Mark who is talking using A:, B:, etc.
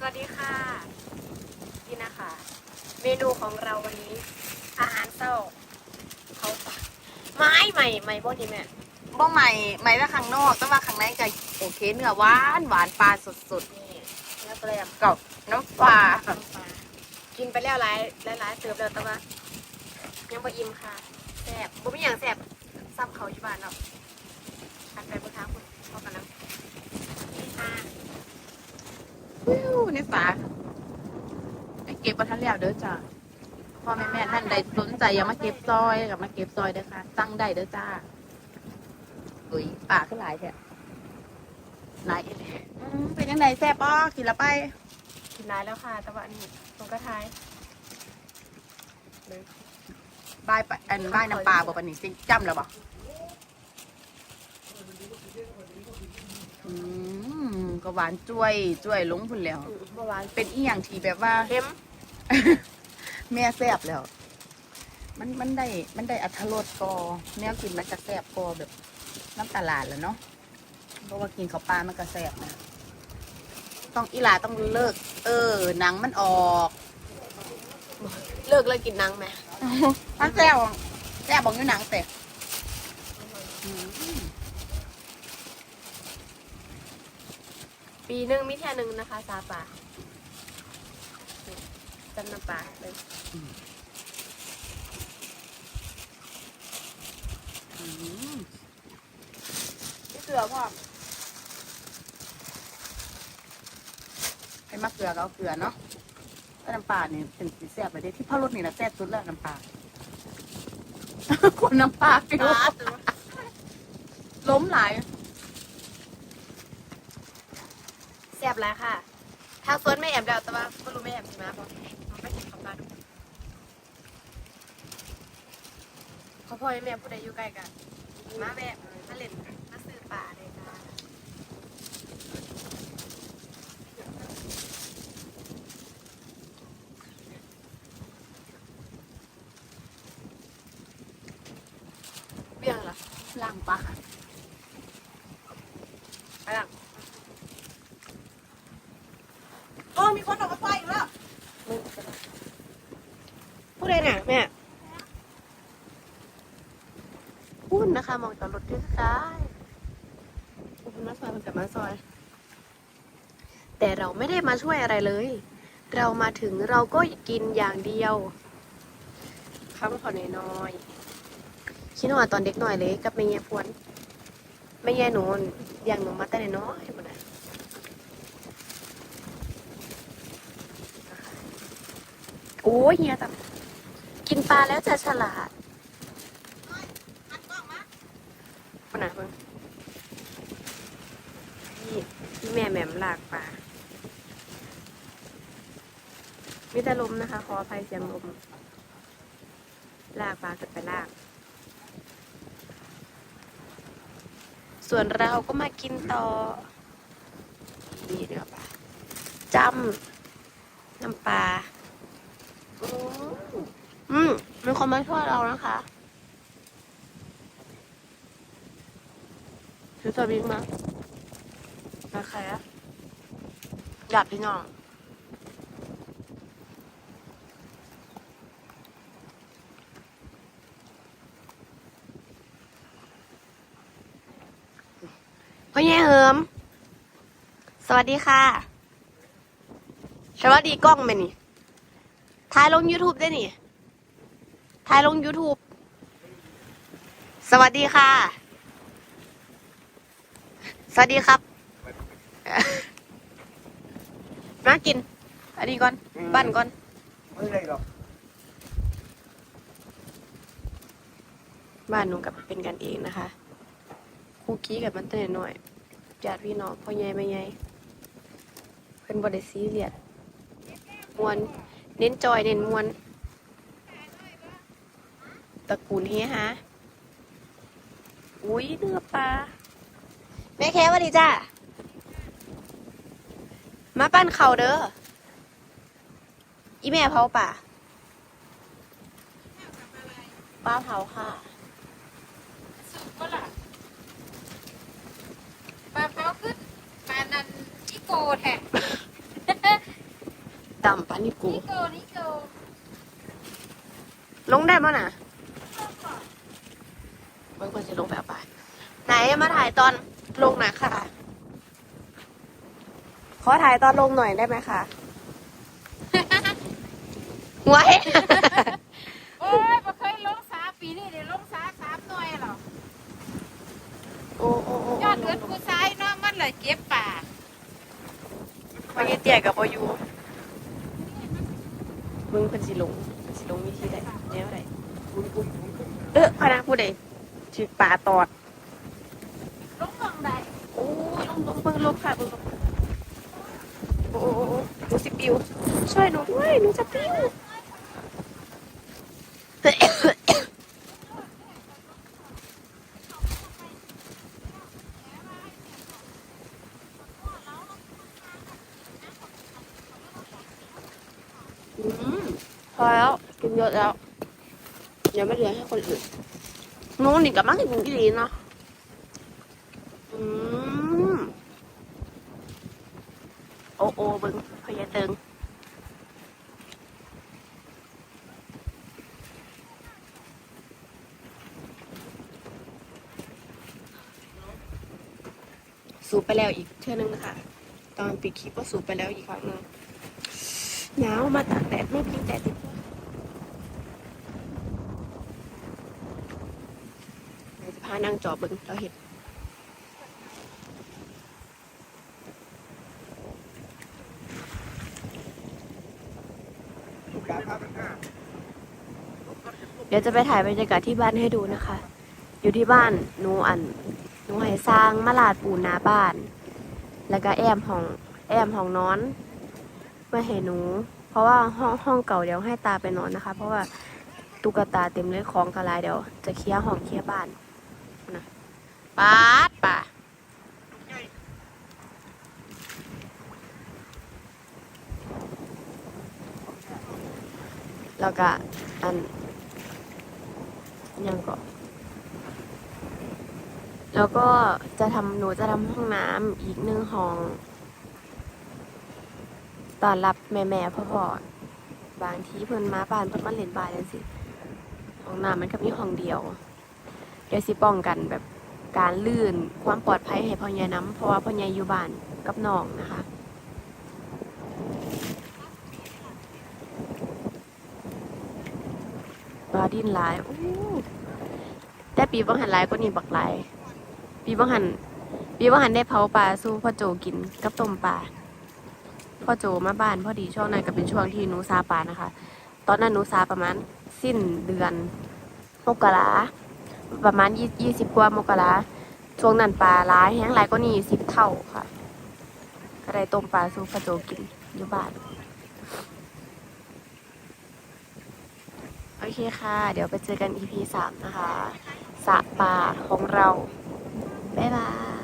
A: สวัสดีค่ะ นี่นะคะ เมนูของเราวันนี้ อาหารเศร้าเขาปะไม้ใหม่ใหม่บ่นี่แม่
B: บ่ใหม่ใหม่ว่าข้างนอกแต่ว่าข้างในก็โอเคเนื้อหวานหวานปลาสด
A: นี่เนื้อแกลม
B: ๆกับน้ำปลา
A: น้ำปลากินไปแล้วหลายหลายหลายเติบแล้วแต่ว่ายังบ่อิ่มค่ะแซ่บบ่มีอย่างแซ่บซ้ำเขาอยู่บ้านเนาะอันไปเมื่อค้าคุณพอกันแล้วนี่ค่ะ
B: วิวในฝาไปเก็บมาทันแล้วเด้อจ้าพ่อแม่แม่ท่านใดสนใจอยากมาเก็บซอยกับมาเก็บซอยเด้อค่ะตั้งได้เด้อจ้าอุ้ยปลาขึ้นหลายแท้หลายเอ็ดอืมเป็นยังไงแซ่บป้อกินละไป
A: กินหลายแล้วค่ะ แต่ว่าอันนี้ตรงกระทาย
B: บายไปอันบายน้ำปลาบอกปะนี่จริงจำแล้วบ่อื มก็หวานจ้วยจ้วยลงพุ่นแล้ว
A: อืมเมื่อวาน
B: เป็นอีหยังที่แบบว่า
A: เค็ม
B: แม่แซ่บแล้ว มันมันได้มันได้อัธรสกอแนวกินมันจะแซ่บกอแบบน้ำตลาดแหล้วเนาะเพราะว่ากินข้าวปลามันก็แซ่บนะต้องอีหลาต้องเลิก เออ หนังมันออก
A: เลิกเลยกินนังไหม
B: มันแซ่บแซ่บบอกอยู่หนังแต่อืม
A: ปีหนึ่งมิแค่หนึ่งนะคะ ซาปลาจำน้ำปลาเลย
B: อืม
A: นี่เกลือพ่อ
B: ให้มะเกลือก็เอาเกลือเนาะแล้วน้ำปลาเนี่ยเป็นสีแซ่บไปได้ที่พ่อรสนี่นะแซ่บสุดแล้วน้ำปลา คนน้ำปลาฟิวล้มหลาย
A: แซ่บแล้วค่ะ ถ้าเฟิร์สไม่แอบแล้วแต่ว่าไม่รู้ไม่แอบใช่ไหมบอกไม่กินข้าวปลาดูเขาพ่อให้แม่ผู้ใดอยู่ใกล้กันมาแม่มาเล่นมาซื้อปลาเลยค่ะเบี้ยงเหรอ
B: ล่างปลา
A: ไปหลัง
B: โอ้มีคนออกมาไฟอีกแล้ว
A: ผู้ใดน่ะแม่ พูดนะคะ มองจอดรถที่ซ้ายคุณมาซอยมันกับมาซอย แต่เราไม่ได้มาช่วยอะไรเลย เรามาถึงเราก็กินอย่างเดียวข้าวขอน้อยๆคิดว่าตอนเด็กหน่อยเลยกับแม่แย่พวนแม่แย่หนูอย่างหนูมาแต่น้อยๆหมดเลยโอ้ยเฮียแต่กินปลาแล้วจะฉลาดค นไหนเพิ่งพี่พี่แม่แหม่มลากปลามีแต่ลมนะคะ ขออภัยเสียงลม ลากปลาเกิดไปลาก ส่วนเราก็มากินต่อ นี่เนื้อปลาจำน้ำปลา อืมมีคนมาช่วยเรานะคะ ซื้อสวิงมานะคะหยาดพี่น้องพ่อแย่เหิม สวัสดีค่ะสวัสดีกล้องไหมนี่ถ่ายลง YouTube ได้นี่ถ่ายลง YouTube สวัสดีค่ะ วัสดีครับ มากิน อันนี้ก่อน บ้านก่อน
C: ไม่ได้หรอก
A: บ้านหนูกับเป็นกันเองนะคะคุกกี้กับมันเต้นหน่อยญาติพี่น้องพ่อใหญ่แม่ใหญ่เพิ่นบ่ได้ซีเรียสมวน เน้นจอยเน้นมวนตระกูลเฮฮะอุ้ยเนื้อปลา แม่แค่สวัสดีจ้ามาปั้นเข่าเด้ออีแม่เผาป่าปลาเผาค่ะ
D: ก็ล่ะปลาเผาขึ้นปลานันอีโกแท้
A: ต่ำปานี่กู
D: นิโกนิโก
A: ลงได้มั้ยน่ะบางคนจะลงแบบไปไหนมาถ่ายตอน ลงหน่อยค่ะ ขอถ่ายตอนลงหน่อยได้ไหมคะไว้
D: โอ้ยบ่เคยลงสาปีนี้เดี๋ยวลงสาสามหน่วยหรอ
A: โอ้โอ้โอ้
D: ยอดเดือนผู้ชายเนาะมันเลยเก็บป่า
A: พอยีเตี้ยกับพอยูมึงเป็นสิลงเป็นสิลงวิธีใดแนวใดเออพนักผู้ใดถือป่าตอด
D: ลงมองใด
A: โลงเบิ่งลงค่ะเบิ่งลงโอ้โอ้โอ้โอ้หนูสิปิว ช่วยหนูด้วยหนูจะปิวอืมพอแล้วกินเยอะแล้ว เดี๋ยวไม่เหลือให้คนอื่นนู้นนี่กับมักกินกินเนาะอืม โอโอเบึงพยาเติงสูบไปแล้วอีกเท่านึงนะคะ ตอนปิดคลิปก็สูบไปแล้วอีกครั้งหนึ่งหนาวมาตากแดดไม่พิงแดดดีกว่าจะพานั่งจอบึงเราเห็นเดี๋ยวจะไปถ่ายบรรยากาศที่บ้านให้ดูนะคะ อยู่ที่บ้านหนูอันหนูให้สร้างมาลาดปูนาบ้าน แล้วก็แอมห้องแอมห้องนอนมาเห็นหนู เพราะว่าห้องห้องเก่าเดี๋ยวให้ตาไปนอนนะคะ เพราะว่าตุ๊กตาเต็มเลยของกระลายเดี๋ยวจะเคลียร์ห้องเคลียร์บ้านนะปาดป่าแล้วก็อัน ยังก็ แล้วก็จะทำหนูจะทำห้องน้ำอีกหนึ่งห้องตอนรับแม่แม่พ่อพ่อบางทีเพิ่นมาบ้านเพิ่นมาเล่นบ้านจังซี่ห้องน้ำมันก็มีห้องเดียว เดี๋ยวสิป้องกันแบบการลื่นความปลอดภัยให้พ่อใหญ่น้ำเพราะว่าพ่อใหญ่อยู่บ้านกับน้องนะคะปลา ดินหลายอู้แต่ปีบังหันหลายก็นี่บักหลายปีบังหันปีบังหันได้เผาปลาสู้พ่อโจกินกับต้มปลาพ่อโจมาบ้านพอดีช่วงนั้นก็เป็นช่วงที่หนูซาปานะคะ ตอนนั้นหนูซาประมาณสิ้นเดือนมกราประมาณยี่ยี่สิบกว่ามกราช่วงนั้นปลาร้ายแห้งหลายก็นี่สิบเท่าค่ะ ก็ได้ต้มปลาสู่พ่อโจกินอยู่บ้าน โอ เคค่ะ เดี๋ยวไปเจอกัน EP สามนะคะสะป่าของเรา บ๊ายบาย